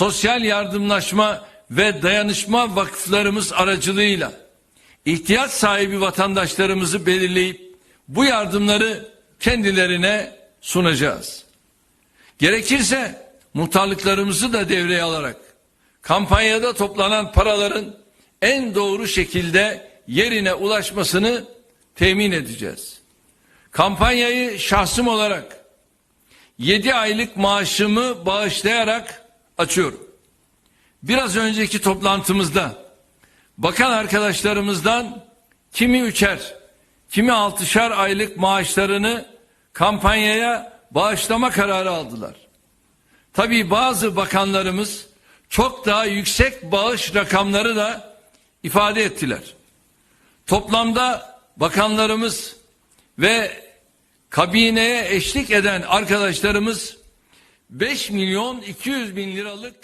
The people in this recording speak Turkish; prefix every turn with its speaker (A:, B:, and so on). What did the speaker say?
A: sosyal yardımlaşma ve dayanışma vakıflarımız aracılığıyla ihtiyaç sahibi vatandaşlarımızı belirleyip bu yardımları kendilerine sunacağız. Gerekirse muhtarlıklarımızı da devreye alarak kampanyada toplanan paraların en doğru şekilde yerine ulaşmasını temin edeceğiz. Kampanyayı şahsım olarak 7 aylık maaşımı bağışlayarak açıyorum. Biraz önceki toplantımızda bakan arkadaşlarımızdan kimi üçer, kimi altışar aylık maaşlarını kampanyaya bağışlama kararı aldılar. Tabii bazı bakanlarımız çok daha yüksek bağış rakamları da ifade ettiler. Toplamda bakanlarımız ve kabineye eşlik eden arkadaşlarımız 5 milyon 200 bin liralık